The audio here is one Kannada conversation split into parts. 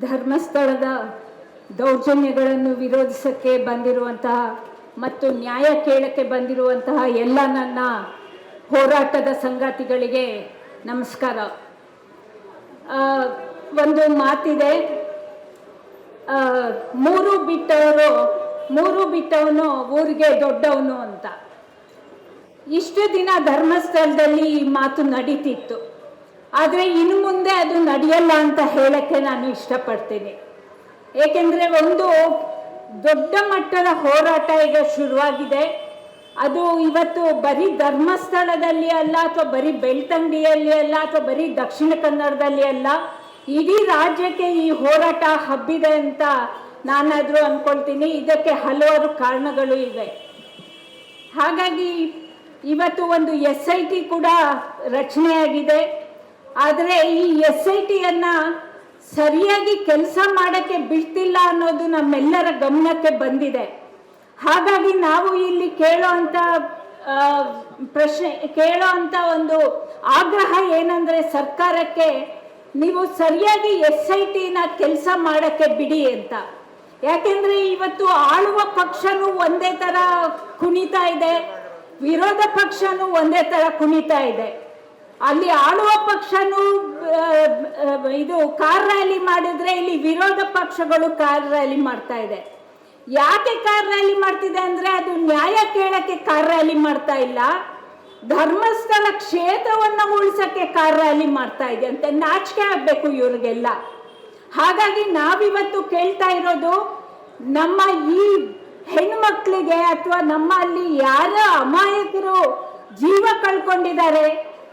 ಧರ್ಮಸ್ಥಳದ ದೌರ್ಜನ್ಯಗಳನ್ನು ವಿರೋಧಿಸಕ್ಕೆ ಬಂದಿರುವಂತಹ ಮತ್ತು ನ್ಯಾಯ ಕೇಳಕ್ಕೆ ಬಂದಿರುವಂತಹ ಎಲ್ಲ ನನ್ನ ಹೋರಾಟದ ಸಂಗಾತಿಗಳಿಗೆ ನಮಸ್ಕಾರ. ಒಂದು ಮಾತಿದೆ. ಮೂರು ಬಿಟ್ಟವರು, ಮೂರು ಬಿಟ್ಟವನು ಊರಿಗೆ ದೊಡ್ಡವನು ಅಂತ. ಇಷ್ಟು ದಿನ ಧರ್ಮಸ್ಥಳದಲ್ಲಿ ಈ ಮಾತು ನಡೀತಿತ್ತು. ಆದರೆ ಇನ್ನು ಮುಂದೆ ಅದು ನಡೆಯಲ್ಲ ಅಂತ ಹೇಳಕ್ಕೆ ನಾನು ಇಷ್ಟಪಡ್ತೀನಿ. ಏಕೆಂದರೆ ಒಂದು ದೊಡ್ಡ ಮಟ್ಟದ ಹೋರಾಟ ಈಗ ಶುರುವಾಗಿದೆ. ಅದು ಇವತ್ತು ಬರೀ ಧರ್ಮಸ್ಥಳದಲ್ಲಿ ಅಲ್ಲ ಅಥವಾ ಬರೀ ಬೆಳ್ತಂಗಡಿಯಲ್ಲಿ ಅಲ್ಲ ಅಥವಾ ಬರೀ ದಕ್ಷಿಣ ಕನ್ನಡದಲ್ಲಿ ಅಲ್ಲ, ಇಡೀ ರಾಜ್ಯಕ್ಕೆ ಈ ಹೋರಾಟ ಹಬ್ಬಿದೆ ಅಂತ ನಾನಾದರೂ ಅಂದ್ಕೊಳ್ತೀನಿ ಇದಕ್ಕೆ ಹಲವಾರು ಕಾರಣಗಳು ಇವೆ. ಹಾಗಾಗಿ ಇವತ್ತು ಒಂದು ಎಸ್ ಐ ಟಿ ಕೂಡ ರಚನೆಯಾಗಿದೆ. ಆದರೆ ಈ ಎಸ್ ಐ ಟಿಯನ್ನು ಸರಿಯಾಗಿ ಕೆಲಸ ಮಾಡೋಕ್ಕೆ ಬಿಡ್ತಿಲ್ಲ ಅನ್ನೋದು ನಮ್ಮೆಲ್ಲರ ಗಮನಕ್ಕೆ ಬಂದಿದೆ. ಹಾಗಾಗಿ ನಾವು ಇಲ್ಲಿ ಕೇಳೋ ಅಂಥ ಪ್ರಶ್ನೆ ಕೇಳೋ ಅಂಥ ಒಂದು ಆಗ್ರಹ ಏನಂದರೆ ಸರ್ಕಾರಕ್ಕೆ ನೀವು ಸರಿಯಾಗಿ ಎಸ್ ಐ ಟಿನ ಕೆಲಸ ಮಾಡೋಕ್ಕೆ ಬಿಡಿ ಅಂತ. ಯಾಕೆಂದರೆ ಇವತ್ತು ಆಳುವ ಪಕ್ಷನೂ ಒಂದೇ ಥರ ಕುಣಿತಾ ಇದೆ, ವಿರೋಧ ಪಕ್ಷನೂ ಒಂದೇ ಥರ ಕುಣಿತಾ ಇದೆ. ಅಲ್ಲಿ ಆಳುವ ಪಕ್ಷನೂ ಇದು ಕಾರ್ ರ್ಯಾಲಿ ಮಾಡಿದ್ರೆ ಇಲ್ಲಿ ವಿರೋಧ ಪಕ್ಷಗಳು ಕಾರ್ ರ್ಯಾಲಿ ಮಾಡ್ತಾ ಇದೆ. ಯಾಕೆ ಕಾರ್ ರ್ಯಾಲಿ ಮಾಡ್ತಿದೆ ಅಂದ್ರೆ ಅದು ನ್ಯಾಯ ಕೇಳಕ್ಕೆ ಕಾರ್ ರ್ಯಾಲಿ ಮಾಡ್ತಾ ಇಲ್ಲ. ಧರ್ಮಸ್ಥಳ ಕ್ಷೇತ್ರವನ್ನ ಉಳಿಸಕ್ಕೆ ಕಾರ್ ರ್ಯಾಲಿ ಮಾಡ್ತಾ ಇದೆ ಅಂತ ನಾಚಿಕೆ ಆಗ್ಬೇಕು ಇವ್ರಿಗೆಲ್ಲ. ಹಾಗಾಗಿ ನಾವಿವತ್ತು ಕೇಳ್ತಾ ಇರೋದು, ನಮ್ಮ ಈ ಹೆಣ್ಮಕ್ಳಿಗೆ ಅಥವಾ ನಮ್ಮಲ್ಲಿ ಯಾರ ಅಮಾಯಕರು ಜೀವ ಕಳ್ಕೊಂಡಿದ್ದಾರೆ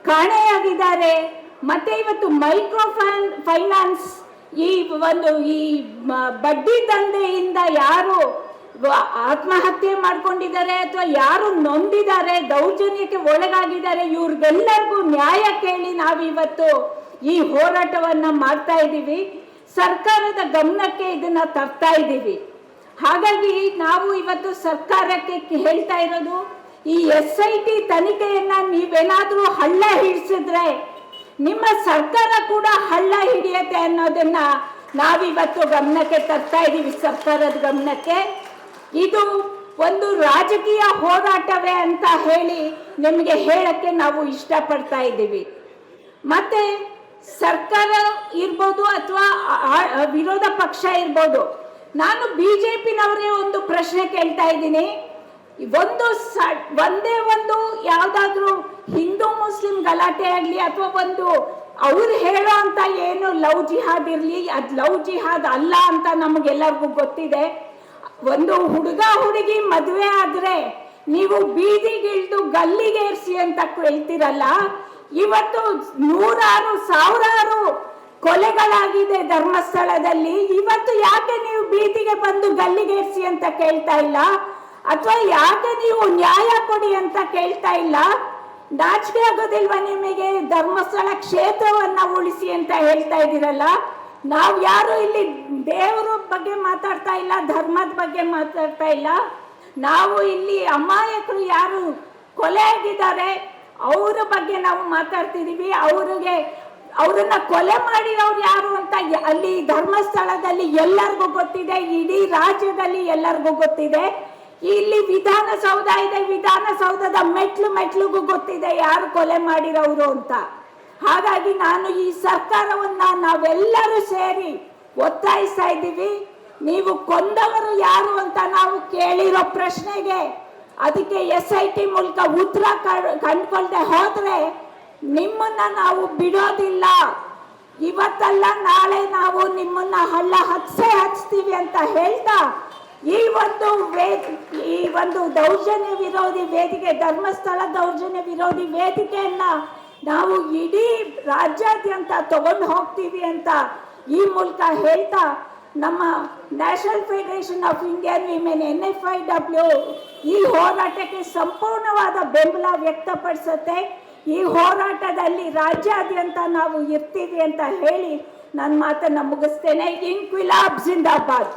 ಕಾಣೆಯಾಗಿದ್ದಾರೆ. ಮತ್ತೆ ಇವತ್ತು ಮೈಕ್ರೋ ಫೈನ್, ಫೈನಾನ್ಸ್ ಈ ಒಂದು ಈ ಬಡ್ಡಿ ದಂಧೆಯಿಂದ ಯಾರು ಆತ್ಮಹತ್ಯೆ ಮಾಡ್ಕೊಂಡಿದ್ದಾರೆ ಅಥವಾ ಯಾರು ನೊಂದಿದ್ದಾರೆ, ದೌರ್ಜನ್ಯಕ್ಕೆ ಒಳಗಾಗಿದ್ದಾರೆ, ಇವ್ರಿಗೆಲ್ಲರಿಗೂ ನ್ಯಾಯ ಕೇಳಿ ನಾವಿವತ್ತು ಈ ಹೋರಾಟವನ್ನ ಮಾಡ್ತಾ ಇದ್ದೀವಿ. ಸರ್ಕಾರದ ಗಮನಕ್ಕೆ ಇದನ್ನ ತರ್ತಾ ಇದ್ದೀವಿ. ಹಾಗಾಗಿ ನಾವು ಇವತ್ತು ಸರ್ಕಾರಕ್ಕೆ ಹೇಳ್ತಾ ಇರೋದು ಈ ಎಸ್ ಐ ಟಿ ತನಿಖೆಯನ್ನ ನೀವೇನಾದ್ರೂ ಹಳ್ಳ ಹಿಡಿಸಿದ್ರೆ ನಿಮ್ಮ ಸರ್ಕಾರ ಕೂಡ ಹಳ್ಳ ಹಿಡಿಯತ್ತೆ ಅನ್ನೋದನ್ನ ನಾವಿವತ್ತು ಗಮನಕ್ಕೆ ತರ್ತಾ ಇದ್ದೀವಿ ಸರ್ಕಾರದ ಗಮನಕ್ಕೆ. ಇದು ಒಂದು ರಾಜಕೀಯ ಹೋರಾಟವೇ ಅಂತ ಹೇಳಿ ನಿಮಗೆ ಹೇಳಕ್ಕೆ ನಾವು ಇಷ್ಟಪಡ್ತಾ ಇದ್ದೀವಿ. ಮತ್ತೆ ಸರ್ಕಾರ ಇರ್ಬೋದು ಅಥವಾ ವಿರೋಧ ಪಕ್ಷ ಇರ್ಬೋದು. ನಾನು ಬಿ ಜೆ ಪಿನವರೇ ಒಂದು ಪ್ರಶ್ನೆ ಕೇಳ್ತಾ ಇದ್ದೀನಿ. ಒಂದು ಸ, ಒಂದೇ ಒಂದು ಯಾವುದಾದ್ರೂ ಹಿಂದೂ ಮುಸ್ಲಿಂ ಗಲಾಟೆ ಆಗಲಿ ಅಥವಾ ಒಂದು ಅವ್ರು ಹೇಳೋ ಅಂತ ಏನು ಲವ್ ಜಿಹಾದ್ ಇರಲಿ, ಅದು ಲವ್ ಜಿಹಾದ್ ಅಲ್ಲ ಅಂತ ನಮಗೆಲ್ಲರಿಗೂ ಗೊತ್ತಿದೆ. ಒಂದು ಹುಡುಗ ಹುಡುಗಿ ಮದುವೆ ಆದ್ರೆ ನೀವು ಬೀದಿಗಿಳ್ದು ಗಲ್ಲಿಗೇರಿಸಿ ಅಂತ ಹೇಳ್ತಿರಲ್ಲ, ಇವತ್ತು ನೂರಾರು, ಸಾವಿರಾರು ಕೊಲೆಗಳಾಗಿದೆ ಧರ್ಮಸ್ಥಳದಲ್ಲಿ. ಇವತ್ತು ಯಾಕೆ ನೀವು ಬೀದಿಗೆ ಬಂದು ಗಲ್ಲಿಗೇರಿಸಿ ಅಂತ ಕೇಳ್ತಾ ಇಲ್ಲ? ಅಥವಾ ಯಾಕೆ ನೀವು ನ್ಯಾಯ ಕೊಡಿ ಅಂತ ಕೇಳ್ತಾ ಇಲ್ಲ? ನಾಚಿಕೆ ಆಗೋದಿಲ್ವಾ ನಿಮಗೆ? ಧರ್ಮಸ್ಥಳ ಕ್ಷೇತ್ರವನ್ನ ಉಳಿಸಿ ಅಂತ ಹೇಳ್ತಾ ಇದ್ದೀರಲ್ಲ? ನಾವು ಯಾರು ಇಲ್ಲಿ ದೇವರ ಬಗ್ಗೆ ಮಾತಾಡ್ತಾ ಇಲ್ಲ, ಧರ್ಮದ ಬಗ್ಗೆ ಮಾತಾಡ್ತಾ ಇಲ್ಲ? ನಾವು ಇಲ್ಲಿ ಅಮಾಯಕರು ಯಾರು? ಕೊಲೆ ಆಗಿದ್ದಾರೆ ಅವರ ಬಗ್ಗೆ ನಾವು ಮಾತಾಡ್ತಿದೀವಿ. ಅವರಿಗೆ, ಅವರನ್ನ ಕೊಲೆ ಮಾಡಿರೋರು ಯಾರು ಅಂತ ಅಲ್ಲಿ ಧರ್ಮಸ್ಥಳದಲ್ಲಿ ಎಲ್ಲರಿಗೂ ಗೊತ್ತಿದೆ. ಇಡೀ ರಾಜ್ಯದಲ್ಲಿ ಎಲ್ಲರಿಗೂ ಗೊತ್ತಿದೆ. ಇಲ್ಲಿ ವಿಧಾನಸೌಧ ಇದೆ, ವಿಧಾನಸೌಧದ ಮೆಟ್ಲು ಮೆಟ್ಲಿಗೂ ಗೊತ್ತಿದೆ ಯಾರು ಕೊಲೆ ಮಾಡಿರೋರು ಅಂತ. ಹಾಗಾಗಿ ನಾನು ಈ ಸರ್ಕಾರವನ್ನ ನಾವೆಲ್ಲರೂ ಸೇರಿ ಒತ್ತಾಯಿಸ್ತಾ ಇದ್ದೀವಿ. ನೀವು ಕೊಂದವರು ಯಾರು ಅಂತ ನಾವು ಕೇಳಿರೋ ಪ್ರಶ್ನೆಗೆ ಅದಕ್ಕೆ ಎಸ್ ಐ ಟಿ ಮೂಲಕ ಉತ್ತರ ಕಂಡ್ಕೊಳ್ದೆ ಹೋದ್ರೆ ನಿಮ್ಮನ್ನ ನಾವು ಬಿಡೋದಿಲ್ಲ. ಇವತ್ತಲ್ಲ ನಾಳೆ ನಾವು ನಿಮ್ಮನ್ನ ಹಳ್ಳ ಹಚ್ಚೇ ಹಚ್ತೀವಿ ಅಂತ ಹೇಳ್ತಾ ಈ ಒಂದು ವೇದ, ಈ ಒಂದು ದೌರ್ಜನ್ಯ ವಿರೋಧಿ ವೇದಿಕೆ, ಧರ್ಮಸ್ಥಳ ದೌರ್ಜನ್ಯ ವಿರೋಧಿ ವೇದಿಕೆಯನ್ನ ನಾವು ಇಡೀ ರಾಜ್ಯಾದ್ಯಂತ ತಗೊಂಡು ಹೋಗ್ತೀವಿ ಅಂತ ಈ ಮೂಲಕ ಹೇಳ್ತಾ ನಮ್ಮ National Federation of Indian Women N F I W ಈ ಹೋರಾಟಕ್ಕೆ ಸಂಪೂರ್ಣವಾದ ಬೆಂಬಲ ವ್ಯಕ್ತಪಡಿಸುತ್ತೆ. ಈ ಹೋರಾಟದಲ್ಲಿ ರಾಜ್ಯಾದ್ಯಂತ ನಾವು ಇರ್ತೀವಿ ಅಂತ ಹೇಳಿ ನನ್ನ ಮಾತನ್ನು ಮುಗಿಸ್ತೇನೆ. ಇನ್ಕ್ವಿಲಾಬ್ ಜಿಂದಾಬಾದ್.